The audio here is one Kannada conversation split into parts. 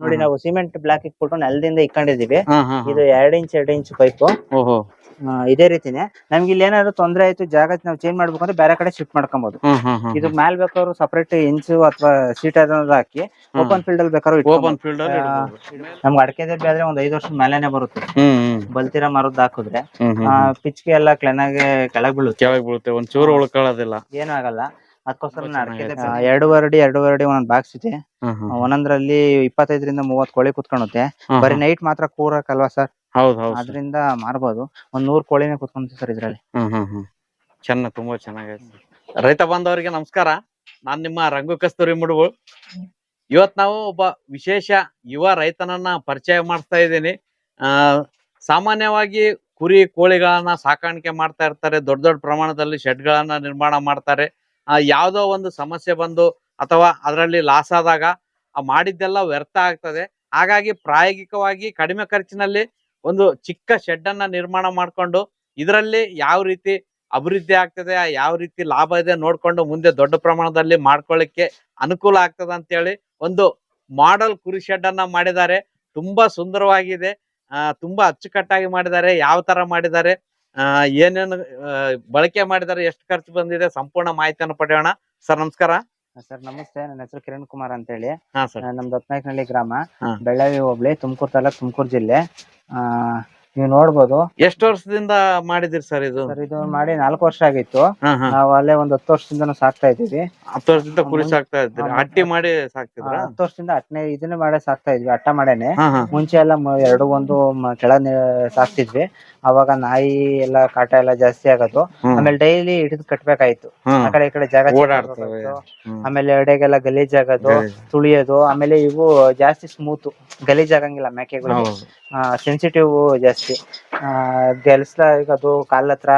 ನೋಡಿ ನಾವು ಸಿಮೆಂಟ್ ಬ್ಲಾಕ್ ಇಟ್ಬಿಟ್ಟು ನೆಲದಿಂದ ಇಕ್ಕೊಂಡಿದೀವಿ ಇದು ಎರಡ್ ಇಂಚ್ ಎರಡ್ ಇಂಚ್ ಪೈಪ್ ಇದೇ ರೀತಿನೇ. ನಮ್ಗೆ ಇಲ್ಲಿ ಏನಾದ್ರು ತೊಂದ್ರೆ ಆಯ್ತು ಜಾಗ ನಾವು ಚೇಂಜ್ ಮಾಡ್ಬೇಕು ಅಂದ್ರೆ ಬೇರೆ ಕಡೆ ಶಿಫ್ಟ್ ಮಾಡ್ಕೊಬಹುದು ಇದು ಮ್ಯಾಲ್ ಬೇಕಾದ್ರು ಸಪರೇಟ್ ಇಂಚು ಅಥವಾ ಸೀಟ್ ಅದಾದ್ರು ಹಾಕಿ ಓಪನ್ ಫೀಲ್ಡ್ ಅಲ್ಲಿ ಬೇಕಾದ್ರೂ ಓಪನ್. ಫೀಲ್ಡ್. ನಮ್ಗೆ ಅಡಕೆ ದಬ್ಬೆ ಆದ್ರೆ ಒಂದ್ ಐದು ವರ್ಷ ಮೇಲೆನೆ ಬರುತ್ತೆ. ಬಲ್ತಿರ ಮರದ್ ಹಾಕಿದ್ರೆ ಪಿಚ್ಕೆ ಎಲ್ಲ ಕ್ಲೆನಾಗೆ ಕೆಳಗ್ ಬೀಳುತ್ತೆ. ಕೆಳಗ್ ಬೀಳುತ್ತೆ ಒಂದ್ ಚೂರು ಉಳ್ಕೊಳ್ಳೋದಿಲ್ಲ. ಏನಾಗಲ್ಲ ಆಗಲ್ಲ. ಅದಕ್ಕೋಸ್ಕರ ಎರಡೂವರೆ ಅಡಿ ಎರಡೂವರೆ ಅಡಿ ಒಂದೊಂದ್ ಬಾಕ್ಸ್ ಇದೆ. ಒಂದೊಂದ್ರಲ್ಲಿ ಇಪ್ಪತ್ತೈದರಿಂದ ಮೂವತ್ ಕೋಳಿ ಕುತ್ಕೊಳುತ್ತೆ ಬರಿ ನೈಟ್ ಮಾತ್ರ ಕೂರಕಲ್ವಾ ಸರ್ ಹೌದು ಹೌದು ಅದರಿಂದ ಮಾರ್ಬೋದು. ಒಂದ್ ನೂರ್ ಕೋಳಿನೇ ಕುತ್ಕೊಂತ ಸರ್ ಇದ್ರಲ್ಲಿ. ಹ್ಮ್ ಹ್ಮ್ ಹ್ಮ್. ಚೆನ್ನ ತುಂಬಾ ಚೆನ್ನಾಗೈತೆ ರೈತ ಬಾಂಧವರಿಗೆ ನಮಸ್ಕಾರ. ನಾನ್ ನಿಮ್ಮ ರಂಗು ಕಸ್ತೂರಿ ಮುಡುಗು. ಇವತ್ ನಾವು ಒಬ್ಬ ವಿಶೇಷ ಯುವ ರೈತನನ್ನ ಪರಿಚಯ ಮಾಡ್ತಾ ಇದ್ದೀನಿ. ಆ ಸಾಮಾನ್ಯವಾಗಿ ಕುರಿ ಕೋಳಿಗಳನ್ನ ಸಾಕಾಣಿಕೆ ಮಾಡ್ತಾ ಇರ್ತಾರೆ. ದೊಡ್ಡ ದೊಡ್ಡ ಪ್ರಮಾಣದಲ್ಲಿ ಶೆಡ್ಗಳನ್ನ ನಿರ್ಮಾಣ ಮಾಡ್ತಾರೆ. ಯಾವ್ದೋ ಒಂದು ಸಮಸ್ಯೆ ಬಂದು ಅಥವಾ ಅದರಲ್ಲಿ ಲಾಸ್ ಆದಾಗ ಮಾಡಿದ್ದೆಲ್ಲ ವ್ಯರ್ಥ ಆಗ್ತದೆ. ಹಾಗಾಗಿ ಪ್ರಾಯೋಗಿಕವಾಗಿ ಕಡಿಮೆ ಖರ್ಚಿನಲ್ಲಿ ಒಂದು ಚಿಕ್ಕ ಶೆಡ್ ಅನ್ನ ನಿರ್ಮಾಣ ಮಾಡಿಕೊಂಡು ಇದರಲ್ಲಿ ಯಾವ ರೀತಿ ಅಭಿವೃದ್ಧಿ ಆಗ್ತದೆ ಯಾವ ರೀತಿ ಲಾಭ ಇದೆ ನೋಡ್ಕೊಂಡು ಮುಂದೆ ದೊಡ್ಡ ಪ್ರಮಾಣದಲ್ಲಿ ಮಾಡ್ಕೊಳ್ಳಿಕ್ಕೆ ಅನುಕೂಲ ಆಗ್ತದೆ ಅಂತೇಳಿ ಒಂದು ಮಾಡಲ್ ಕುರಿ ಶೆಡ್ ಅನ್ನ ಮಾಡಿದ್ದಾರೆ. ತುಂಬಾ ಸುಂದರವಾಗಿದೆ. ತುಂಬಾ ಅಚ್ಚುಕಟ್ಟಾಗಿ ಮಾಡಿದ್ದಾರೆ. ಯಾವ ತರ ಮಾಡಿದ್ದಾರೆ? ಆ ಏನೇನು ಬಳಕೆ ಮಾಡಿದಾರೆ ಎಷ್ಟು ಖರ್ಚು ಬಂದಿದೆ ಸಂಪೂರ್ಣ ಮಾಹಿತಿಯನ್ನು ಪಡೆಯೋಣ. ಸರ್ ನಮಸ್ಕಾರ. ಸರ್ ನಮಸ್ತೆ. ನನ್ನ ಹೆಸರು ಕಿರಣ್ ಕುಮಾರ್ ಅಂತ ಹೇಳಿ ಹಾ ಸರ್. ನಮ್ದು ಹೊತ್ನಾಯ್ಕನಹಳ್ಳಿ ಗ್ರಾಮ. ಬೆಳ್ಳಾವಿ ಹೋಬಳಿ ತುಮಕೂರು ತಾಲೂಕ್ ತುಮಕೂರು ಜಿಲ್ಲೆ. ಆ ನೀವು ನೋಡ್ಬೋದು. ಎಷ್ಟು ವರ್ಷದಿಂದ ಮಾಡಿದಿರಿ ಸರ್ ಇದು? ಸರ್ ಇದು ಮಾಡಿ ನಾಲ್ಕು ವರ್ಷ ಆಗಿತ್ತು. ಹಾ ಹಾ. ನಾವು ಅಲ್ಲೇ ಒಂದ್ ಹತ್ತು ವರ್ಷದಿಂದ ಸಾಕ್ತಾ ಇದ್ದೀವಿ. ಹತ್ತು ವರ್ಷದಿಂದ ಕುರಿ ಸಾಕ್ತಾ ಇದ್ರಿ ಹಾ, ಹಟ್ಟಿ ಮಾಡಿ ಸಾಕ್ತಿದ್ರ? ಹತ್ತು ವರ್ಷದಿಂದ ಅಟ್ನೆ ಇದನ್ನ ಮಾಡೇ ಸಾಕ್ತಾ ಇದ್ವಿ ಅಟ್ಟ ಮಾಡೇನೆ. ಹಾ ಹಾ. ಮುಂಚೆ ಎಲ್ಲ ಮ- ಎರಡು ಒಂದು ಮ- ಕೆಳ ನೆ- ಸಾಕ್ತಿದ್ವಿ. ಅವಾಗ ನಾಯಿ ಎಲ್ಲ ಕಾಟ ಎಲ್ಲ ಜಾಸ್ತಿ ಆಗೋದು. ಹ್ಮ್. ಆಮೇಲೆ ಡೈಲಿ ಹಿಡಿದು ಕಟ್ಬೇಕಾಯ್ತು. ಹ್ಮ್. ಆ ಕಡೆ ಈ ಕಡೆ ಜಾಗ change ಓಡಾಡ್ತವೆ. ಮಾಡ್ಬೇಕಾಯ್ತು. ಹ್ಮ್. ಆಮೇಲೆ ಎಡೆಗೆಲ್ಲ ಗಲೀಜ್ ಆಗೋದು ತುಳಿಯೋದು. ಆಮೇಲೆ ಇವು ಜಾಸ್ತಿ ಸ್ಮೂತ್ ಗಲೀಜ್ ಆಗಂಗಿಲ್ಲ ಮೇಕೆಗಳು ಹೌದು. ಸೆನ್ಸಿಟಿವ್ ಜಾಸ್ತಿ ಗೆಲ್ಸ್ಲ ಆಗೋದು ಕಾಲ್ ಹತ್ರ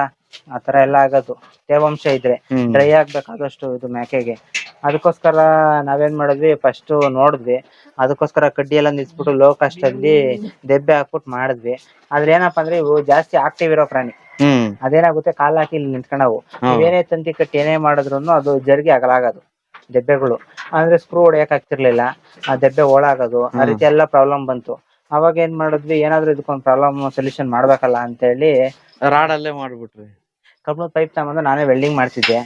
ಆತರ ಎಲ್ಲ ಆಗೋದು. ತೇವಾಂಶ ಇದ್ರೆ ಡ್ರೈ ಆಗ್ಬೇಕಾದಷ್ಟು ಇದು ಮ್ಯಾಕೆಗೆ. ಅದಕ್ಕೋಸ್ಕರ ನಾವೇನ್ ಮಾಡಿದ್ವಿ ಫಸ್ಟ್ ನೋಡಿದ್ವಿ. ಅದಕ್ಕೋಸ್ಕರ ಕಡ್ಡಿ ಎಲ್ಲ ನಿಲ್ಸ್ಬಿಟ್ಟು ಲೋ ಕಾಸ್ಟ್ ಅಲ್ಲಿ ದೆಬ್ಬೆ ಹಾಕ್ಬಿಟ್ಟು ಮಾಡಿದ್ವಿ. ಆದ್ರೆ ಏನಪ್ಪಾ ಅಂದ್ರೆ ಇವು ಜಾಸ್ತಿ ಆಕ್ಟಿವ್ ಇರೋ ಪ್ರಾಣಿ. ಅದೇನಾಗುತ್ತೆ ಕಾಲ್ ಹಾಕಿ ಇಲ್ಲಿ ನಿಂತ್ಕೊಂಡವು ಏನೇ ತಂತಿ ಕಟ್ಟಿ ಏನೇ ಮಾಡಿದ್ರು ಅದು ಜರ್ಗಿ ಆಗಲಾಗದು ದೆಬ್ಬೆಗಳು. ಅಂದ್ರೆ ಸ್ಕ್ರೂ ಹೊಡೆಯಕ್ ಆಗ್ತಿರ್ಲಿಲ್ಲ. ಆ ದೆಬ್ಬೆ ಓಡಾಗೋದು ಆ ರೀತಿ ಎಲ್ಲ ಪ್ರಾಬ್ಲಮ್ ಬಂತು. ಅವಾಗ ಏನ್ ಮಾಡಿದ್ವಿ ಏನಾದ್ರೂ ಇದಕ್ಕೊಂದು ಪ್ರಾಬ್ಲಮ್ ಸೊಲ್ಯೂಷನ್ ಮಾಡ್ಬೇಕಲ್ಲ ಅಂತ ಹೇಳಿ ಅಲ್ಲೇ ಮಾಡ್ಬಿಟ್ರಿ. ಕಬ್ಬಿಣದ ಪೈಪ್ ತಗೊಂಡು ನಾನೇ ವೆಲ್ಡಿಂಗ್ ಮಾಡ್ತಿದ್ದೆ.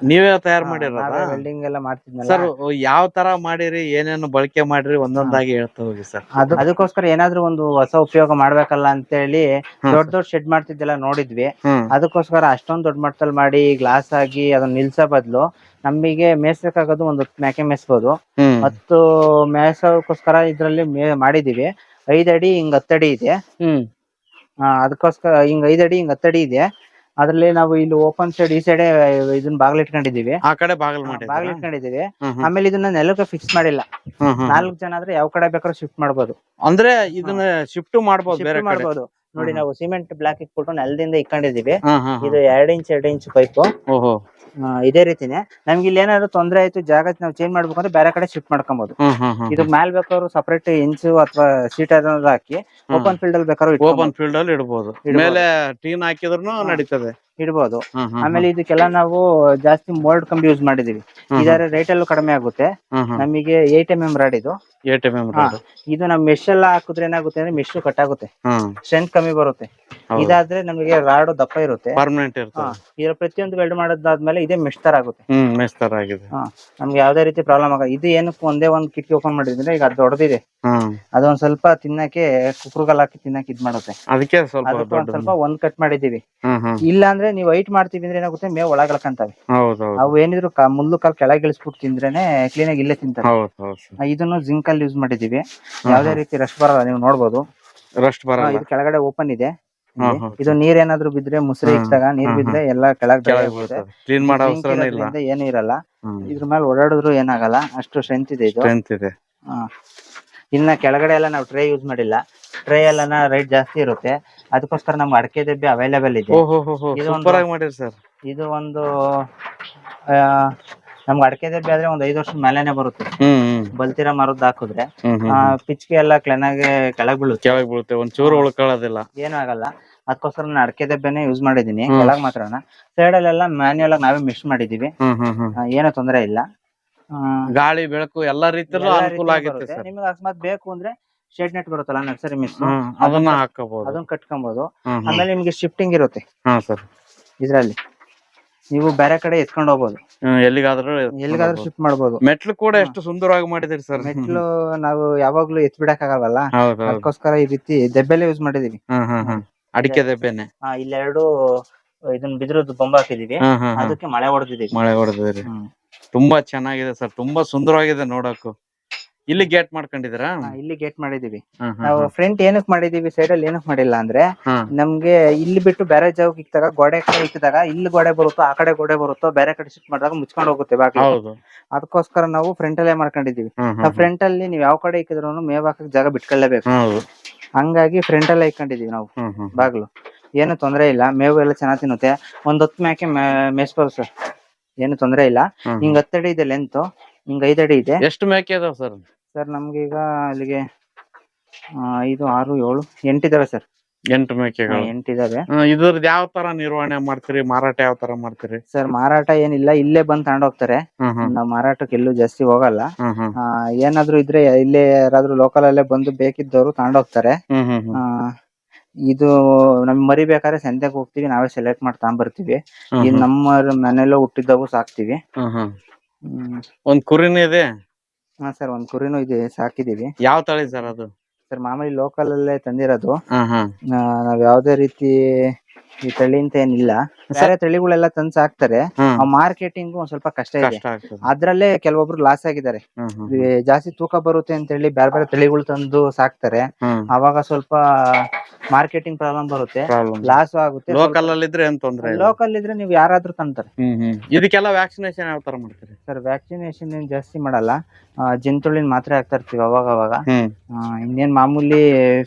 ನೀವೇ ತಯಾರು ಮಾಡಿರೋದಾ? ವೆಲ್ಡಿಂಗ್ ಎಲ್ಲ ಮಾಡ್ತಿದ್ನಲ್ಲ. ಸರ್ ಯಾವ ತರ ಮಾಡಿರಿ ಏನೇನು ಬಳಕೆ ಮಾಡಿರಿ ಒಂದೊಂದಾಗಿ ಹೇಳ್ತಾ ಹೋಗಿ ಸರ್. ಅದು ಅದಕ್ಕೋಸ್ಕರ ಏನಾದ್ರೂ ಒಂದು ಹೊಸ ಉಪಯೋಗ ಮಾಡ್ಬೇಕಲ್ಲ ಅಂತ ಹೇಳಿ ದೊಡ್ಡ ದೊಡ್ಡ ಶೆಡ್ ಮಾಡ್ತಿದ್ದೆಲ್ಲ ನೋಡಿದ್ವಿ. ಅದಕ್ಕೋಸ್ಕರ ಅಷ್ಟೊಂದ್ ದೊಡ್ಡ ಮಟ್ಟದಲ್ಲಿ ಮಾಡಿ ಗ್ಲಾಸ್ ಆಗಿ ಅದನ್ನ ನಿಲ್ಸೋ ಬದಲು ನಮಗೆ ಮೇಯ್ಸಕ್ಕಾಗೋದು ಒಂದು ಮ್ಯಾಕೆ ಮೇಕೆ ಮೇಯಿಸ್ಬೋದು. ಹ್ಮ್. ಮೇಸಕ್ಕೋಸ್ಕರ ಮೇಯ್ಸೋಕ್ಕೋಸ್ಕರ ಇದ್ರಲ್ಲಿ ಮೇ ಮಾಡಿದೀವಿ. ಐದ್ ಅಡಿ ಹಿಂಗ್ ಹತ್ತಡಿ ಇದೆ. ಹ್ಮ್. ಆ, ಅದಕ್ಕೋಸ್ಕರ ಹಿಂಗ್ ಐದ್ ಅಡಿ ಹಿಂಗ್ ಹತ್ತಡಿ ಇದೆ. ಅದ್ರಲ್ಲಿ ನಾವು ಇಲ್ಲಿ ಓಪನ್ ಸೈಡ್ ಈ ಸೈಡ್ ಇದನ್ನ ಬಾಗಿಲು ಇಟ್ಕೊಂಡಿದೀವಿ ಆ ಕಡೆ ಬಾಗಿಲು ಇಟ್ಕೊಂಡಿದೀವಿ. ಆಮೇಲೆ ಇದನ್ನ ನೆಲಕ್ಕೆ ಫಿಕ್ಸ್ ಮಾಡಿಲ್ಲ. ನಾಲ್ಕು ಜನ ಆದ್ರೆ ಯಾವ ಕಡೆ ಬೇಕಾದ್ರೂ ಶಿಫ್ಟ್ ಮಾಡ್ಬೋದು. ಅಂದ್ರೆ ಇದನ್ನ ಶಿಫ್ಟ್ ಮಾಡ್ಬೋದು ಬೇರೆ ಶಿಫ್ಟ್ ಕಡೆ? ಮಾಡ್ಬೋದು. ನೋಡಿ ನಾವು ಸಿಮೆಂಟ್ ಬ್ಲಾಕ್ ಇಟ್ಬಿಟ್ಟು ನೆಲದಿಂದ ಹ್ಮ್ ಇದು ಎರಡ್ ಇಂಚ್ ಎರಡ್ ಇಂಚ್ ಪೈಪ್ ಓಹೋ. ಇದೇ ರೀತಿನೇ. ನಮ್ಗೆ ಇಲ್ಲಿ ಏನಾದ್ರು ತೊಂದ್ರೆ ಆಯ್ತು ಜಾಗ ನಾವು ಚೇಂಜ್ ಮಾಡ್ಬೇಕು ಅಂದ್ರೆ ಬೇರೆ ಕಡೆ ಶಿಫ್ಟ್ ಮಾಡ್ಕೊಬಹುದು ಇದು ಮ್ಯಾಲ್ ಬೇಕಾದ್ರು ಸಪರೇಟ್ ಇಂಚು ಅಥವಾ ಸೀಟ್ ಅದನ್ನ ಹಾಕಿ ಓಪನ್ ಫೀಲ್ಡ್ ಅಲ್ಲಿ ಬೇಕಾದ್ರೂ ಓಪನ್ ಫೀಲ್ಡ್ ಅಲ್ಲಿ ಇಡ್ಬೋದು. ಮೇಲೆ ಟೀನ್ ಹಾಕಿದ್ರು ನಡೀತದೆ. ಹ್ಮ್ ಆಮೇಲೆ ಇದಕ್ಕೆಲ್ಲ ನಾವು ಜಾಸ್ತಿ ಮೋಲ್ಡ್ ಕಂಬಿ ಯೂಸ್ ಮಾಡಿದೀವಿ. ಇದಾದ್ರೆ ಇದರ ರೇಟ್ ಅಲ್ಲೂ ಕಡಿಮೆ ಆಗುತ್ತೆ. ನಮಗೆ ಏಟ್ ಎಂ ಎಂ ರಾಡ್ ಇದು. ಎ ಟಿ ಎಂ ಹಾ. ಇದು ನಮ್ ಮೆಶ್ ಎಲ್ಲ ಹಾಕಿದ್ರೆ ಏನಾಗುತ್ತೆ ಅಂದ್ರೆ ಮೆಶ್ ಕಟ್ ಆಗುತ್ತೆ ಸ್ಟ್ರೆಂತ್ ಕಮ್ಮಿ ಬರುತ್ತೆ. ಇದಾದ್ರೆ ನಮಗೆ ರಾಡ್ ದಪ್ಪ ಇರುತ್ತೆ. ಪರ್ಮನೆಂಟ್ ಇರುತ್ತೆ ಇದರ ಪ್ರತಿಯೊಂದು ವೆಲ್ಡ್ ಮಾಡೋದಾದ್ಮೇಲೆ ಇದೇ ಮೆಶ್ ತರ ಆಗುತ್ತೆ. ಹ್ಮ್ ಆಗಿದೆ. ಹಾ ನಮ್ಗೆ ಯಾವ್ದೇ ರೀತಿ ಪ್ರಾಬ್ಲಮ್ ಆಗ ಇದು ಏನಕ್ಕೆ ಒಂದೇ ಒಂದ್ ಕಿಟಕಿ ಓಪನ್ ಮಾಡಿದ್ರೆ ಈಗ ಅದು ದೊಡ್ಡದಿದೆ. ಹ್ಮ್ ಅದೊಂದ್ ಸ್ವಲ್ಪ ತಿನ್ನಕ್ಕೆ ಕುಕ್ರುಗಲ್ ಹಾಕಿ ತಿನ್ನಕ್ಕೆ ಇದ್ ಮಾಡುತ್ತೆ. ಅದಕ್ಕೆ ಸ್ವಲ್ಪ ಅದಕ್ಕೆ ಒಂದ್ ದೊಡ್ಡ ಸ್ವಲ್ಪ ಒಂದ್ ಕಟ್ ಮಾಡಿದೀವಿ ಹ್ಮ್ ಹ್ಮ್. ಇಲ್ಲ ಅಂದ್ರೆ ನೀವು ವೈಟ್ ಮಾಡ್ತೀವಿ ಅಂದ್ರೆ ಏನಾಗುತ್ತೆ ಮೇವ್ ಒಳಗಳ್ಕಂತವೆ ಹೌದು ಅವು ಏನಿದ್ರು ಕಾ- ಮುಳ್ಳು ಕಾಲ್ ಕೆಳಗೆ ಇಳಿಸ್ಬಿಟ್ಟು ತಿಂದ್ರೇನೆ ಕ್ಲೀನ್ ಆಗಿ ಇಲ್ಲೇ ತಿಂತಾರೆ. ಹೌದು ಹೌದು ಆ, ಇದನ್ನು ಜಿಂಕ್ ಅಲ್ಲಿ ಯೂಸ್ ಮಾಡಿದೀವಿ ಯಾವ್ದೇ ರೀತಿ ರಶ್ ಬರಲ್ಲ ನೀವು ನೋಡಬಹುದು ರಸ್ಟ್ ಬರಲ್ಲ. ಇದು ಕೆಳಗಡೆ ಓಪನ್ ಇದೆ. ಹಾ, ಹಾ. ಇದು ನೀರ್ ಏನಾದ್ರು ಬಿದ್ರೆ ಮುಸ್ರಿ. ಇಟ್ಟಾಗ ನೀರ್ ಬಿದ್ರೆ ಎಲ್ಲ ಕೆಳಗ್ ಕೆಳಗೆ ಬೀಳ್ತದೆ. ಕ್ಲೀನ್ ಮಾಡೋ ಅವಸರನೇ ಇಲ್ಲ. ಏನು ಇರಲ್ಲ. ಇದ್ರ ಮೇಲೆ ಓಡಾಡಿದ್ರು ಏನಾಗಲ್ಲ ಅಷ್ಟು ಸ್ಟ್ರೆಂತ್ ಇದೆ ಇದು. ಸ್ಟ್ರೆಂತ್ ಇದೆ. ಹಾ. ಇನ್ನ ಕೆಳಗಡೆ ಎಲ್ಲ ನಾವು ಟ್ರೇ ಯೂಸ್ ಮಾಡಿಲ್ಲ. ಟ್ರೇ ಎಲ್ಲ ರೈಟ್ ಜಾಸ್ತಿ ಇರುತ್ತೆ. ಅದಕ್ಕೋಸ್ಕರ ನಮ್ಗೆ ಅಡಕೆ ದಬ್ಬಿ ಅವೈಲೇಬಲ್ ಇದೆ. ಓಹೋ ಇದು ಒಂದು- ಸೂಪರ್ ಆಗಿ ಮಾಡಿರಿ ಸರ್. ಇದು ಒಂದು ಆ, ನಮ್ಗೆ ಅಡಕೆ ದಬ್ಬೆ ಆದ್ರೆ ಒಂದ್ ಐದ್ ವರ್ಷ ಮೇಲೆನೆ ಬರುತ್ತೆ. ಬಲ್ತಿರ ಮರದ್ ಹಾಕಿದ್ರೆ ಪಿಚ್ಕೆ ಎಲ್ಲ ಕ್ಲೆನಾಗೆ ಕೆಳಗ್ ಬೀಳುತ್ತೆ. ಕೆಳಗ್ ಬೀಳುತ್ತೆ ಒಂದ್ ಚೂರು ಉಳ್ಕೊಳ್ಳೋದಿಲ್ಲ. ಏನೂ ಆಗಲ್ಲ. ಅದಕ್ಕೋಸ್ಕರ ನಾನು ಅಡಕೆ ದಬ್ಬೆನೆ ಯೂಸ್ ಮಾಡಿದೀನಿ. ಕೆಳಗ್ ಮಾತ್ರನ ಸೈಡ್ ಅಲ್ಲೆಲ್ಲ ಮ್ಯಾನ್ಯಲ್ ಆಗಿ ನಾವೇ ಮಿಕ್ಸ್ ಮಾಡಿದೀವಿ. ಏನೋ ಆ, ಏನೂ ತೊಂದರೆ ಇಲ್ಲ. ಆ, ಗಾಳಿ ಬೆಳಕು ಎಲ್ಲಾ ರೀತಿಯಲ್ಲೂ ಎಲ್ಲಾ ಅನುಕೂಲ ಆಗಿರುತ್ತೆ ಆಗುತ್ತೆ ಬರುತ್ತೆ. ಸರ್. ನಿಮ್ಗೆ ಅಕಸ್ಮಾತ್ ಬೇಕು ಅಂದ್ರೆ ಶೇಡ್ ನೆಟ್ ಬರುತ್ತಲ್ಲ ನರ್ಸರಿ ಮಿಸ್ ಅದನ್ನ ಹಾಕಬಹುದು ಅದನ್ನ ಕಟ್ಕೊಬಹುದು. ಆಮೇಲೆ ನಿಮ್ಗೆ ಶಿಫ್ಟಿಂಗ್ ಇರುತ್ತೆ. ಹಾ ಸರ್. ಇದ್ರಲ್ಲಿ. ನೀವು ಬೇರೆ ಕಡೆ ಎತ್ಕೊಂಡು ಹೋಗ್ಬೋದು. ಹ್ಮ್ ಎಲ್ಲಿಗಾದ್ರೂ ಎಲ್ಲಿಗಾದ್ರೂ ಶಿಫ್ಟ್ ಮಾಡ್ಬೋದು. ಮೆಟ್ಲು ಕೂಡ ಎಷ್ಟು ಸುಂದರವಾಗಿ ಮಾಡಿದಿರಿ ಸರ್. ಮೆಟ್ಲು ನಾವು ಯಾವಾಗ್ಲೂ ಎತ್ ಬಿಡಕ್ ಆಗಲ್ವಲ್ಲ ಹೌದು ಹೌದು. ಅದಕ್ಕೋಸ್ಕರ ಈ ರೀತಿ ದೆಬ್ಬೆಲ್ಲ ಯೂಸ್ ಮಾಡಿದೀವಿ. ಹ್ಮ್ ಹ್ಮ್ ಹ್ಮ್ ಅಡಿಕೆ ದೆಬ್ಬೆನೆ. ಆ, ಇಲ್ಲೆರಡು ಇದನ್ನ ಬಿದಿರದ್ದು ಬೊಂಬ ಹಾಕಿದೀವಿ. ಹ್ಮ್ ಹ್ಮ್ ಹ್ಮ್. ಅದಕ್ಕೆ ಮಳೆ ಹೊಡೆದಿದ್ದೀವಿ ಮಳೆ ಹೊಡೆದಿರಿ ತುಂಬಾ ಚೆನ್ನಾಗಿದೆ ಸರ್. ತುಂಬಾ ಸುಂದರವಾಗಿದೆ ನೋಡಕ್ಕೂ ಇಲ್ಲಿ ಗೇಟ್ ಮಾಡ್ಕೊಂಡಿದ್ದೀರಾ? ಆ, ಇಲ್ಲಿ ಗೇಟ್ ಮಾಡಿದೀವಿ ಹ್ಮ್ ಹ್ಮ್ ನಾವು ಫ್ರಂಟ್ ಏನಕ್ ಮಾಡಿದೀವಿ ಸೈಡ್ ಅಲ್ಲಿ ಏನಕ್ ಮಾಡಿಲ್ಲ ಅಂದ್ರೆ ಹ್ಮ್. ನಮ್ಗೆ ಇಲ್ಲಿ ಬಿಟ್ಟು ಬೇರೆ ಜಾಗಕ್ಕೆ ಇಕ್ಕಿದಾಗ ಗೋಡೆ ಕಡೆ ಇಕ್ಕಿದಾಗ ಇಲ್ಲಿ ಗೋಡೆ ಬರುತ್ತೋ ಆ ಕಡೆ ಗೋಡೆ ಬರುತ್ತೋ ಬೇರೆ ಕಡೆ ಶಿಫ್ಟ್ ಮಾಡಿದಾಗ ಮುಚ್ಕೊಂಡು ಹೋಗುತ್ತೆ ಬಾಗ್ಲು. ಹೌದು. ಅದಕ್ಕೋಸ್ಕರ ನಾವು ಫ್ರಂಟ್ ಅಲ್ಲೇ ಮಾಡ್ಕೊಂಡಿದೀವಿ ಹ್ಮ್ ನಾವು ಫ್ರಂಟ್ ಅಲ್ಲಿ ನೀವು ಯಾವ ಕಡೆ ಇಕ್ಕಿದ್ರು ಮೇವ್ ಹಾಕಕ್ ಜಾಗ ಬಿಟ್ಕೊಳ್ಳೇಬೇಕು. ಹೌದು. ಹಂಗಾಗಿ ಫ್ರಂಟ್ ಅಲ್ಲೇ ಇಕ್ಕೊಂಡಿದೀವಿ ನಾವು ಹ್ಮ್ ಹ್ಮ್ ಬಾಗ್ಲು. ಏನು ತೊಂದ್ರೆ ಇಲ್ಲ ಮೇವು ಎಲ್ಲ ಚೆನ್ನಾಗ್ ತಿನ್ನುತ್ತೆ. ಒಂದ್ ಹೊತ್ತು ಮ್ಯಾಕೆ ಮೇಯಿಸ್ಬೋದು ಸರ್. ಏನು ತೊಂದ್ರೆ ಇಲ್ಲ. ಹ್ಮ್ ಹಿಂಗ್ ಹತ್ತಡಿ ಇದೆ ಲೆಂತ್ ಹಿಂಗ್ ಐದ್ ಅಡಿ ಇದೆ. ಎಷ್ಟು ಮೇಕೆ ಅದಾವ ಸರ್? ಸರ್ ನಮ್ಗೆ ಈಗ ಅಲ್ಲಿಗೆ ಆ, ಐದು ಆರು ಏಳು ಎಂಟಿದಾವೆ ಸರ್. ಎಂಟು ಮೇಕೆಗಳು. ಎಂಟಿದಾವೆ ಹ್ಮ್, ಇದ್ರದ್ದು ಯಾವ ತರ ನಿರ್ವಹಣೆ ಮಾಡ್ತೀರಿ? ಮಾರಾಟ ಯಾವ ತರ ಮಾಡ್ತೀರಿ? ಸರ್ ಮಾರಾಟ ಏನಿಲ್ಲ ಇಲ್ಲೇ ಬಂದ್ ತಗೊಂಡೋಗ್ತಾರೆ. ಹ್ಮ್ ಹ್ಮ್. ನಾವು ಮಾರಾಟಕ್ಕೆ ಎಲ್ಲೂ ಜಾಸ್ತಿ ಹೋಗಲ್ಲ. ಏನಾದ್ರು ಹ್ಮ್. ಆ, ಏನಾದ್ರೂ ಇದ್ರೆ ಇಲ್ಲೇ ಯಾರಾದ್ರೂ ಲೋಕಲ್ ಅಲ್ಲೇ ಬಂದು ಬೇಕಿದ್ದವರು ತಗೊಂಡೋಗ್ತಾರೆ. ಹ್ಮ್ ಹ್ಮ್ ಹ್ಮ್. ಆ, ಇದು ನಮ್ ಮರಿ ಬೇಕಾದ್ರೆ ಸಂತೆಗೆ ಹೋಗ್ತೀವಿ ನಾವೇ ಸೆಲೆಕ್ಟ್ ಮಾಡಿ ತಗೊಂಡ್ಬರ್ತೀವಿ ಹ್ಮ್ ಇದು ಹ್ಮ್. ನಮ್ಮ ಮನೆಯಲ್ಲೇ ಹುಟ್ಟಿದ್ದವು ಸಾಕ್ತಿವಿ. ಹ್ಮ್ ಹ್ಮ್ ಹ್ಮ್. ಒಂದ್ ಕುರಿನೂ ಇದೆ? ಹಾ ಸರ್ ಒಂದ್ ಕುರಿನೂ ಇದೆ ಸಾಕಿದೀವಿ ಯಾವ ತಳಿ ಸರ್ ಅದು? ಸರ್ ಮಾಮೂಲಿ ಲೋಕಲ್ ಅಲ್ಲೇ ತಂದಿರೋದು. ಆ, ನಾವ್ ಯಾವ್ದೇ ರೀತಿ ಈ ತಳಿ ಅಂತ ಏನಿಲ್ಲ. ಬೇರೆ ತಳಿಗಳೆಲ್ಲ ತಂದ್ ಸಾಕ್ತಾರೆ. ಮಾರ್ಕೆಟಿಂಗ್ ಒಂದ್ ಸ್ವಲ್ಪ ಕಷ್ಟ ಇದೆ. ಕಷ್ಟ ಆಗ್ತದೆ. ಅದ್ರಲ್ಲೇ ಕೆಲವೊಬ್ರು ಲಾಸ್ ಆಗಿದ್ದಾರೆ. ಹ್ಮ್ ಹ್ಮ್ ಈ ಜಾಸ್ತಿ ತೂಕ ಬರುತ್ತೆ ಅಂತ ಹೇಳಿ ಬೇರೆ ಬೇರೆ ತಳಿಗಳು ತಂದು ಸಾಕ್ತಾರೆ. ಹ್ಮ್. ಅವಾಗ ಸ್ವಲ್ಪ ಮಾರ್ಕೆಟಿಂಗ್ ಪ್ರಾಬ್ಲಮ್ ಬರುತ್ತೆ. ಪ್ರಾಬ್ಲಮ್ ಲಾಸ್ ಆಗುತ್ತೆ. ಲೋಕಲ್ ಅಲ್ಲಿ ಇದ್ರೆ ಏನ್ ತೊಂದ್ರೆ ಇಲ್ಲ. ಲೋಕಲ್ ಇದ್ರೆ ನೀವು ಯಾರಾದ್ರೂ ತಂತಾರೆ. ಹ್ಮ್ ಹ್ಮ್. ಇದಕ್ಕೆಲ್ಲ ವ್ಯಾಕ್ಸಿನೇಷನ್ ಯಾವ ತರ ಮಾಡ್ತಾರೆ? ಸರ್ ವ್ಯಾಕ್ಸಿನೇಷನ್ ಏನ್ ಜಾಸ್ತಿ ಮಾಡಲ್ಲ. ಜಂತುಳಿನ ಮಾತ್ರ ಹಾಕ್ತಾ ಇರ್ತೀವಿ ಅವಾಗ ಅವಾಗ ಹ್ಮ್. ಆ, ಇನ್ನೇನ್ ಮಾಮೂಲಿ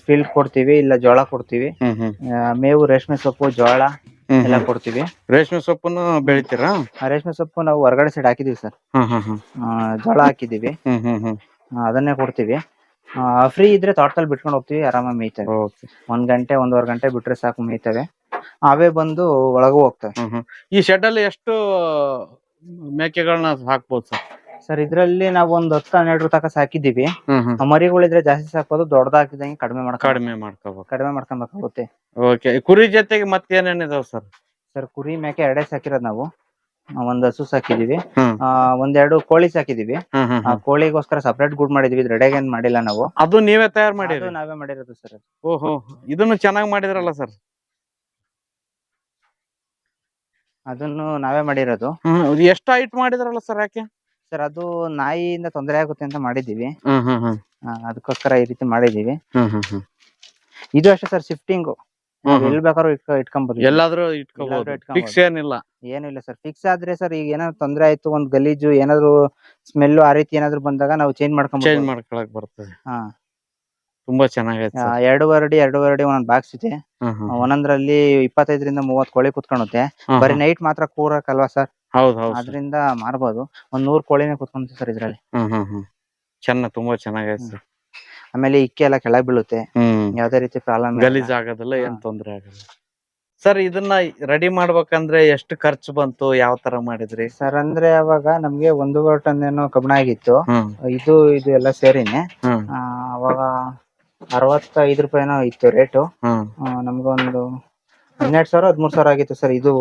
ಫೀಲ್ಡ್ ಕೊಡ್ತೀವಿ ಇಲ್ಲ ಜೋಳ ಕೊಡ್ತೀವಿ. ಹ್ಮ್ ಹ್ಮ್. ಆ, ಮೇವು ರೇಷ್ಮೆ ಸೊಪ್ಪು ಜೋಳ ಹ್ಮ್ ಎಲ್ಲ ಹ್ಮ್. ಕೊಡ್ತೀವಿ. ರೇಷ್ಮೆ ಸೊಪ್ಪನ್ನು ಬೆಳಿತೀರಾ? ಆ ರೇಷ್ಮೆ ಸೊಪ್ಪು ನಾವು ಹೊರಗಡೆ ಸೈಡ್ ಹಾಕಿದೀವಿ ಸರ್. ಹ್ಮ್ ಹ್ಮ್ ಜೋಳ ಹಾಕಿದೀವಿ. ಹ್ಮ್ ಹ್ಮ್ ಹ್ಮ್. ಆ, ಅದನ್ನೇ ಕೊಡ್ತೀವಿ. ಫ್ರೀ ಇದ್ರೆ ತೋಟದಲ್ಲಿ ಬಿಟ್ಕೊಂಡು ಹೋಗ್ತೀವಿ ಆರಾಮಾಗಿ ಮೇಯ್ತವೆ. ಓಕೆ. ಒಂದ್ ಗಂಟೆ ಒಂದೂವರೆ ಗಂಟೆ ಬಿಟ್ರೆ ಸಾಕು ಮೇಯ್ತವೆ. ಅವೇ ಬಂದು ಒಳಗೂ ಹೋಗ್ತವೆ. ಹ್ಮ್ ಹ್ಮ್. ಈ ಶೆಡ್ ಅಲ್ಲಿ ಎಷ್ಟು ಮೇಕೆಗಳನ್ನ ಹಾಕ್ಬೋದು ಸರ್? ಸರ್ ಇದ್ರಲ್ಲಿ ನಾವು ಒಂದ್ ಹತ್ತು ಹನ್ನೆರಡು ತಕ ಸಾಕಿದೀವಿ ಹ್ಮ್ ಹ್ಮ್. ಆ ಮರಿಗಳಿದ್ರೆ ಜಾಸ್ತಿ ಸಾಕೋದು ದೊಡ್ಡದಾಗಿದ್ದಂಗೆ ಕಡಿಮೆ ಮಾಡ್ಕೊಂಡು ಕಡಿಮೆ ಮಾಡ್ಕೋಬೇಕು. ಕಡಿಮೆ ಮಾಡ್ಕೊಬೇಕಾಗುತ್ತೆ. ಓಕೆ ಕುರಿ ಜೊತೆಗೆ ಮತ್ತೇನೇನ್ ಇದಾವ ಸರ್ ಸರ್ ಕುರಿ ಮೇಕೆ ಎರಡೇ ಸಾಕಿರೋದು ನಾವು. ಆ, ಒಂದ್ ಹಸು ಸಾಕಿದೀವಿ ಹ್ಮ್. ಆ, ಒಂದೆರಡು ಕೋಳಿ ಸಾಕಿದೀವಿ ಹ್ಮ್ ಹ್ಮ್ ಆ ಹ್ಮ್. ಕೋಳಿಗೋಸ್ಕರ ಸಪರೇಟ್ ಗೂಡ್ ಮಾಡಿದೀವಿ ರೆಡಿಯಾಗಿ ಏನ್ ಮಾಡಿಲ್ಲ ನಾವು. ಅದು ನೀವೇ ತಯಾರು ಮಾಡಿರಿ? ಅದು ನಾವೇ ಮಾಡಿರೋದು ಸರ್ ಓಹೋ. ಇದನ್ನು ಚೆನ್ನಾಗಿ ಮಾಡಿದ್ರಲ್ಲ ಸರ್ ಅದನ್ನು ನಾವೇ ಮಾಡಿರೋದು. ಹ್ಮ್ ಎಷ್ಟು ಹೈಟ್ ಮಾಡಿದ್ರಲ್ಲ ಸರ್ ಯಾಕೆ? ಸರ್ ಅದು ನಾಯಿಯಿಂದ ತೊಂದರೆ ಆಗುತ್ತೆ ಅಂತ ಮಾಡಿದೀವಿ ಹ್ಮ್ ಹ್ಮ್ ಹ್ಮ್. ಆ, ಅದಕ್ಕೋಸ್ಕರ ಈ ರೀತಿ ಮಾಡಿದೀವಿ ಹ್ಮ್ ಹ್ಮ್ ಹ್ಮ್. ಇದು ಅಷ್ಟೇ ಸರ್ ಶಿಫ್ಟಿಂಗ್. ಹ್ಮ್ ಹ್ಮ್. ಎಲ್ಲಿ ಬೇಕಾದ್ರೂ ಇಟ್ಕೊ ಇಟ್ಕೊಂಬೋದು. ಎಲ್ಲಾದ್ರೂ ಎಲ್ಲಾದ್ರೂ ಇಟ್ಕೊಬೋದು. ಫಿಕ್ಸ್ ಏನಿಲ್ಲ. ಏನು ಇಲ್ಲ ಸರ್ ಫಿಕ್ಸ್ ಆದ್ರೆ ಸರ್ ಈಗ ಏನಾದ್ರು ತೊಂದರೆ ಆಯ್ತು ಒಂದ್ ಗಲೀಜು ಏನಾದ್ರು ಸ್ಮೆಲ್ ಆ ರೀತಿ ಏನಾದ್ರು ಬಂದಾಗ ನಾವು ಚೇಂಜ್ ಚೇಂಜ್ ಮಾಡ್ಕೊಂಬೋದು ಮಾಡ್ಕೊಳಕ್ ಬರ್ತದೆ. ಹಾ. ತುಂಬಾ ಚೆನ್ನಾಗೈತೆ ಆ, ಸರ್. ಎರಡೂವರೆ ಅಡಿ ಎರಡೂವರೆ ಅಡಿ ಒಂದೊಂದ್ ಬಾಕ್ಸ್ ಇದೆ. ಹ್ಮ್ ಹ್ಮ್ ಒಂದೊಂದ್ರಲ್ಲಿ ಇಪ್ಪತ್ತೈದರಿಂದ ಮೂವತ್ ಕೋಳಿ ಕುತ್ಕೊಳುತ್ತೆ. ಹ್ಮ್ ಬರೀ ಹ್ಮ್. ನೈಟ್ ಮಾತ್ರ ಕೂರಕ್ಕಲ್ವಾ ಸರ್? ಹೌದ್ ಹೌದ್. ಅದ್ರಿಂದ ಮಾರ್ಬೋದು. ಒಂದ್ ನೂರ್ ಕೋಳಿನೇ ಕುತ್ಕೊಂತ ಸರ್ ಇದ್ರಲ್ಲಿ. ಹ್ಮ್ ಹ್ಮ್ ಹ್ಮ್. ಚೆನ್ನ ತುಂಬಾ ಚೆನ್ನಾಗೈತೆ ಸರ್. ಆಮೇಲೆ ಇಕ್ಕೆ ಎಲ್ಲ ಕೆಳಗ್ ಬೀಳುತ್ತೆ. ಹ್ಮ್. ಯಾವ್ದೇ ರೀತಿ ಪ್ರಾಬ್ಲಮ್ ಗಲೀಜ್ ಆಗೋದಿಲ್ಲ ಏನ್ ಹಾ. ತೊಂದ್ರೆ ಆಗಲ್ಲ. ಸರ್ ಇದನ್ನ ರೆಡಿ ಮಾಡ್ಬೇಕಂದ್ರೆ ಎಷ್ಟು ಖರ್ಚು ಬಂತು? ಯಾವ ತರ ಮಾಡಿದ್ರಿ? ಸರ್ ಅಂದ್ರೆ ಅವಾಗ ನಮ್ಗೆ ಒಂದು ಟನ್ ಏನೋ ಕಬ್ಬಣ ಆಗಿತ್ತು. ಹ್ಮ್. ಇದು ಇದು ಎಲ್ಲ ಸೇರಿನೇ. ಹ್ಮ್. ಆ, ಅವಾಗ ಅರವತ್ತೈದು ರೂಪಾಯಿನೋ ಇತ್ತು ರೇಟು. ಹ್ಮ್. ನಮ್ಗೊಂದು ಹನ್ನೆರಡು ಸಾವಿರ ಹದಿಮೂರು ಸಾವಿರ ಆಗಿತ್ತು ಸರ್. ಇದು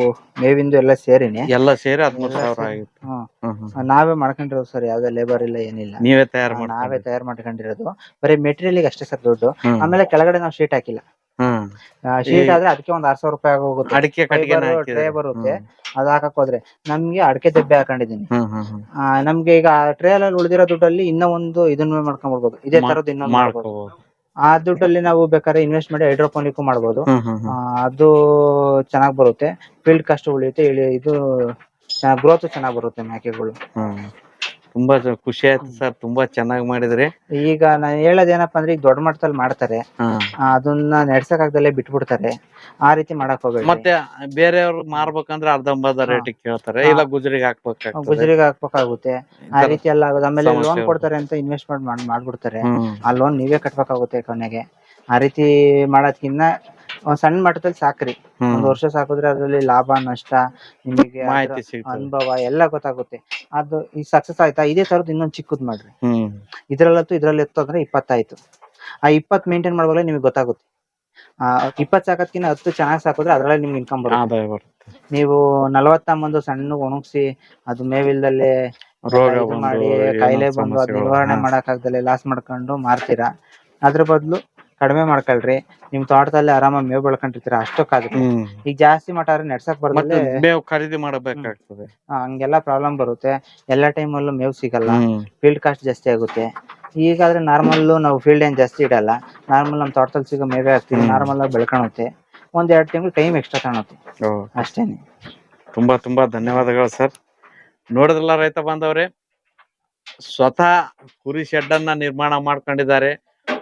ಮೇವಿಂದು ಎಲ್ಲ ಸೇರಿನಿ. ಎಲ್ಲ ಸೇರಿ ಹದಿಮೂರು ಸಾವಿರ ಆಗಿತ್ತು. ಹ್ಮ್. ಹ್ಮ್. ಹ್ಮ್ ನಾವೇ ಮಾಡ್ಕೊಂಡಿರೋದು ಸರ್ ಯಾವ್ದೇ ಲೇಬರ್ ಇಲ್ಲ ಏನಿಲ್ಲ. ನೀವೇ ತಯಾರು ಮಾಡಿ ನಾವೇ ತಯಾರು ಮಾಡ್ಕೊಂಡಿರೋದು. ಬರೀ ಮೆಟೀರಿಯಲ್ ಅಷ್ಟೇ ಸರ್ ದುಡ್ಡು. ಹ್ಮ್. ಆಮೇಲೆ ಕೆಳಗಡೆ ನಾವು ಶೀಟ್ ಹಾಕಿಲ್ಲ. ಹ್ಮ್. ಶೀಟ್ ಆದ್ರೆ ಅದಕ್ಕೆ ಒಂದ್ ಆರ್ ಸಾವಿರ ರೂಪಾಯಿ ಆಗೋಗುತ್ತೆ. ಅಡಿಕೆ ಕಟ್ಟಿಗೆ tray ಬರುತ್ತೆ. ಅದ್ ಹಾಕಕ್ ಹೋದ್ರೆ. ನಮ್ಗೆ ಅಡಕೆ ದೆಬ್ಬೆ ಹಾಕೊಂಡಿದೀನಿ ಆ, ನಮ್ಗೆ ಈಗ ಟ್ರೇಲಲ್ಲಿ ಉಳಿದಿರೋ ದುಡ್ಡಲ್ಲಿ ಇನ್ನೂ ಒಂದು ಇದನ್ನ ಮಾಡ್ಕೊಂಡ್ಬಿಡ್ಬೋದು ಇದೇ ತರದ್ ಇನ್ನೊಂದು ಮಾಡ್ಬೋದು. ಮಾಡ್ಕೋಬಹುದು ಆ ದುಡ್ಡಲ್ಲಿ ನಾವು ಬೇಕಾದ್ರೆ ಇನ್ವೆಸ್ಟ್ ಮಾಡಿ ಹೈಡ್ರೋಪೋನಿಕ್ ಮಾಡಬಹುದು ಆ, ಅದು ಚೆನ್ನಾಗ್ ಬರುತ್ತೆ. ಫೀಲ್ಡ್ ಕಾಸ್ಟ್ ಉಳಿಯುತ್ತೆ ಇದು ಗ್ರೋತ್ ಚೆನ್ನಾಗ್ ಬರುತ್ತೆ ಮೇಕೆಗಳು ತುಂಬಾ ಖುಷಿ ಆಯ್ತು ಸರ್ ತುಂಬಾ ಚೆನ್ನಾಗಿ ಮಾಡಿದ್ರಿ. ಈಗ ನಾನು ಹೇಳೋದೇನಪ್ಪ ಅಂದ್ರೆ ಈಗ ದೊಡ್ಡ ಮಟ್ಟದಲ್ಲಿ ಮಾಡ್ತಾರೆ. ಆ, ಅದನ್ನ ನಡ್ಸಕ್ ಆಗ್ದಲ್ಲೇ ಬಿಟ್ಬಿಡ್ತಾರೆ. ಆ ರೀತಿ ಮಾಡಕ್ ಹೋಗ್ಬೇಡಿ ಮತ್ತೆ ಬೇರೆಯವ್ರು ಮಾರ್ಬೇಕಂದ್ರೆ ಅರ್ಧಂಬರ್ಧ ರೇಟ್ ರೇಟಿಗೆ ಕೇಳ್ತಾರೆ. ಇಲ್ಲ ಗುಜರಿಗೆ ಹಾಕ್ಬೇಕಾಗ್ತದೆ. ಗುಜರಿಗೆ ಹಾಕ್ಬೇಕಾಗುತ್ತೆ. ಆ ರೀತಿ ಎಲ್ಲ ಆಗೋದು. ಆಮೇಲೆ ಸಮಸ್ಯೆ ಲೋನ್ ಆಗುತ್ತೆ. ಕೊಡ್ತಾರೆ ಅಂತ ಇನ್ವೆಸ್ಟ್ಮೆಂಟ್ ಮಾಡಿ ಮಾಡ್ಬಿಡ್ತಾರೆ. ಹ್ಮ್. ಆ ಲೋನ್ ನೀವೇ ಕಟ್ಬೇಕಾಗುತ್ತೆ ಕೊನೆಗೆ. ಆ ರೀತಿ ಮಾಡೋದ್ಕಿನ್ನ ಒಂದ್ ಸಣ್ಣ ಮಟ್ಟದಲ್ಲಿ ಸಾಕ್ರಿ. ಒಂದ್ ವರ್ಷ ಸಾಕಿದ್ರೆ ಅದ್ರಲ್ಲಿ ಲಾಭ ನಷ್ಟ ನಿಮಗೆ ಮಾಹಿತಿ ಅನುಭವ ಎಲ್ಲ ಗೊತ್ತಾಗುತ್ತೆ. ಅದು ಈ ಸಕ್ಸಸ್ ಆಯ್ತಾ? ಇದೇ ತರದ್ ಇನ್ನೊಂದ್ ಚಿಕ್ಕದ್ ಮಾಡ್ರಿ. ಹ್ಮ್. ಇದ್ರಲ್ಲಂತೂ ಇದ್ರಲ್ಲಿ ಎತ್ತು ಅಂದ್ರೆ ಇಪ್ಪತ್ತಾಯ್ತು. ಆ ಇಪ್ಪತ್ ಮೇಂಟೈನ್ ಮಾಡುವಾಗ ನಿಮಗೆ ಗೊತ್ತಾಗುತ್ತೆ. ಆ ಇಪ್ಪತ್ ಸಾಕೋದ್ಕಿಂತ ಹತ್ತು ಚೆನ್ನಾಗಿ ಸಾಕಿದ್ರೆ ಅದ್ರಲ್ಲಿ ನಿಮ್ಗೆ ಇನ್ಕಮ್ ಬರುತ್ತೆ. ಆದಾಯ ಬರುತ್ತೆ. ನೀವು ಸಣ್ಣ ಒಣಗಿಸಿ ಅದು ಮೇವಿಲ್ದಲ್ಲೇ ರೋಗ ಇದು ಬಂದು ಮಾಡಿ ಏನೋ ಕಾಯಿಲೆ ಬಂದು ಅದ್ ಸಮಸ್ಯೆಗಳು, ನಿವಾರಣೆ ಹಾ. ಮಾಡಕ್ ಲಾಸ್ ಮಾಡ್ಕೊಂಡು ಮಾರ್ತೀರಾ? ಅದ್ರ ಬದಲು ಕಡಿಮೆ ಮಾಡ್ಕೊಳ್ರಿ. ನಿಮ್ ತೋಟದಲ್ಲಿ ಆರಾಮಾಗಿ ಮೇವು ಬೆಳ್ಕೊಂಡಿರ್ತೀರ ಅಷ್ಟಕ್ಕಾಗುತ್ತೆ ಹ್ಮ್. ಈಗ ಜಾಸ್ತಿ ಮಟಾರ ನಡ್ಸಕ್ ಮತ್ತೆ ಮೇವು ಖರೀದಿ ಮಾಡಬೇಕಾಗ್ತದೆ. ಹಂಗೆಲ್ಲ ಪ್ರಾಬ್ಲಮ್ ಬರುತ್ತೆ. ಎಲ್ಲಾ ಅಲ್ಲೂ ಮೇವು ಸಿಗಲ್ಲ. ಹ್ಮ್. ಫೀಲ್ಡ್ ಕಾಸ್ಟ್ ಜಾಸ್ತಿ ಆಗುತ್ತೆ. ಈಗಾದ್ರೆ ನಾರ್ಮಲ್ ನಾವು ಫೀಲ್ಡ್ ಏನ್ ಜಾಸ್ತಿ ಇಡಲ್ಲ. ನಾರ್ಮಲ್ ನಮ್ ತೋಟದಲ್ಲಿ ಸಿಗೋ ಮೇವೇ ಹಾಕ್ತೀವಿ ಹ್ಮ್. ನಾರ್ಮಲ್ ಆಗಿ ಬೆಳ್ಕೊಳುತ್ತೆ ಒಂದ್ ಎರಡು ತಿಂಗಳು ಟೈಮ್ ಎಕ್ಸ್ಟ್ರಾ ಕಾಣುತ್ತೆ. ಓ, ಅಷ್ಟೇನೆ. ತುಂಬಾ ತುಂಬಾ ಧನ್ಯವಾದಗಳು ಸರ್. ನೋಡಿದ್ರಲ್ಲ ರೈತ ಬಾಂಧವ್ರೆ ಸ್ವತಃ ಕುರಿ ಶೆಡ್ ಅನ್ನ ನಿರ್ಮಾಣ ಮಾಡ್ಕೊಂಡಿದ್ದಾರೆ.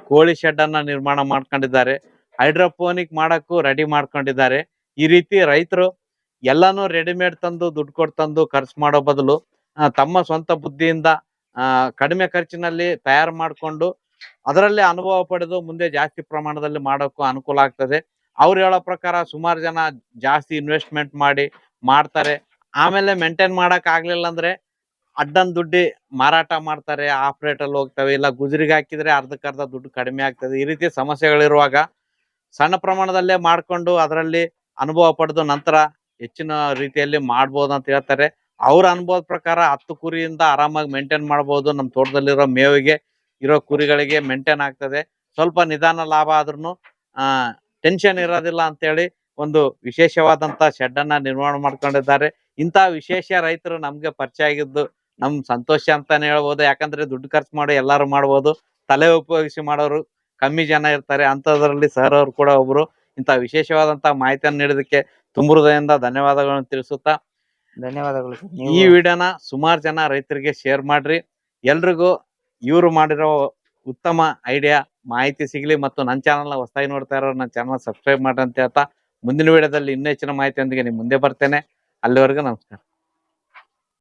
ಕೋಳಿ ಶೆಡ್ ಅನ್ನ ನಿರ್ಮಾಣ ಮಾಡ್ಕೊಂಡಿದ್ದಾರೆ. ಹೈಡ್ರೋಪೋನಿಕ್ ಮಾಡಕ್ಕೂ ರೆಡಿ ಮಾಡ್ಕೊಂಡಿದ್ದಾರೆ. ಈ ರೀತಿ ರೈತರು ಎಲ್ಲಾನು ರೆಡಿಮೇಡ್ ತಂದು ದುಡ್ಡು ಕೊಟ್ಟು ತಂದು ಖರ್ಚು ಮಾಡೋ ಬದಲು ತಮ್ಮ ಸ್ವಂತ ಬುದ್ಧಿಯಿಂದ ಕಡಿಮೆ ಖರ್ಚಿನಲ್ಲಿ ತಯಾರು ಮಾಡಿಕೊಂಡು ಅದರಲ್ಲಿ ಅನುಭವ ಪಡೆದು ಮುಂದೆ ಜಾಸ್ತಿ ಪ್ರಮಾಣದಲ್ಲಿ ಮಾಡೋಕ್ಕೂ ಅನುಕೂಲ ಆಗ್ತದೆ. ಅವ್ರು ಹೇಳೋ ಪ್ರಕಾರ ಸುಮಾರು ಜನ ಜಾಸ್ತಿ ಇನ್ವೆಸ್ಟ್ಮೆಂಟ್ ಮಾಡಿ ಮಾಡ್ತಾರೆ. ಆಮೇಲೆ ಮೇಂಟೈನ್ ಮಾಡಕ್ ಆಗ್ಲಿಲ್ಲ ಅಂದ್ರೆ ಅಡ್ಡನ್ ದುಡ್ಡಿ ಮಾರಾಟ ಮಾಡ್ತಾರೆ, ಆಫ್ ರೇಟ್ ಅಲ್ಲಿ ಹೋಗ್ತವೆ, ಇಲ್ಲ ಗುಜರಿಗೆ ಹಾಕಿದ್ರೆ ಅರ್ಧಕ್ಕರ್ಧ ದುಡ್ಡು ಕಡಿಮೆ ಆಗ್ತದೆ. ಈ ರೀತಿ ಸಮಸ್ಯೆಗಳಿರುವಾಗ ಸಣ್ಣ ಪ್ರಮಾಣದಲ್ಲೇ ಮಾಡ್ಕೊಂಡು ಅದರಲ್ಲಿ ಅನುಭವ ಪಡೆದು ನಂತರ ಹೆಚ್ಚಿನ ರೀತಿಯಲ್ಲಿ ಮಾಡ್ಬೋದು ಅಂತ ಹೇಳ್ತಾರೆ. ಅವ್ರ ಅನುಭವದ ಪ್ರಕಾರ ಹತ್ತು ಕುರಿಯಿಂದ ಆರಾಮಾಗಿ ಮೇಂಟೈನ್ ಮಾಡ್ಬೋದು. ನಮ್ಮ ತೋಟದಲ್ಲಿರೋ ಮೇವಿಗೆ ಇರೋ ಕುರಿಗಳಿಗೆ ಮೇಂಟೈನ್ ಆಗ್ತದೆ. ಸ್ವಲ್ಪ ನಿಧಾನ ಲಾಭ ಆದ್ರೂ ಟೆನ್ಷನ್ ಇರೋದಿಲ್ಲ ಅಂತೇಳಿ ಒಂದು ವಿಶೇಷವಾದಂತ ಶೆಡ್ ಅನ್ನ ನಿರ್ಮಾಣ ಮಾಡ್ಕೊಂಡಿದ್ದಾರೆ. ಇಂತ ವಿಶೇಷ ರೈತರು ನಮಗೆ ಪರಿಚಯ ಆಗಿದ್ದು ನಮ್ ಸಂತೋಷ ಅಂತಾನೆ ಹೇಳ್ಬೋದು. ಯಾಕಂದ್ರೆ ದುಡ್ಡು ಖರ್ಚು ಮಾಡಿ ಎಲ್ಲಾರು ಮಾಡ್ಬೋದು. ತಲೆ ಉಪಯೋಗಿಸಿ ಮಾಡೋರು ಕಮ್ಮಿ ಜನ ಇರ್ತಾರೆ. ಅಂತದ್ರಲ್ಲಿ ಸರ್ ಅವ್ರು ಕೂಡ ಒಬ್ರು. ಇಂತ ವಿಶೇಷವಾದಂತ ಮಾಹಿತಿಯನ್ನು ನೀಡೋದಕ್ಕೆ ತುಂಬ ಹೃದಯದಿಂದ ಧನ್ಯವಾದಗಳನ್ನು ತಿಳಿಸುತ್ತಾ ಧನ್ಯವಾದಗಳು ಈ ವಿಡಿಯೋನ ಸುಮಾರು ಜನ ರೈತರಿಗೆ ಶೇರ್ ಮಾಡ್ರಿ. ಎಲ್ರಿಗೂ ಇವರು ಮಾಡಿರೋ ಉತ್ತಮ ಐಡಿಯಾ ಮಾಹಿತಿ ಸಿಗ್ಲಿ ಮತ್ತು ನನ್ನ ಚಾನಲ್ನ ಹೊಸದಾಗಿ ನೋಡ್ತಾ ಇರೋ ನನ್ನ ಚಾನಲ್ ಸಬ್ಸ್ಕ್ರೈಬ್ ಮಾಡ್ರಿ ಅಂತ ಹೇಳ್ತಾ ಮುಂದಿನ ವಿಡಿಯೋದಲ್ಲಿ ಇನ್ನೂ ಹೆಚ್ಚಿನ ಮಾಹಿತಿಯೊಂದಿಗೆ ನಿಮ್ಮ ಮುಂದೆ ಬರ್ತೇನೆ. ಅಲ್ಲಿವರೆಗೂ ನಮಸ್ಕಾರ.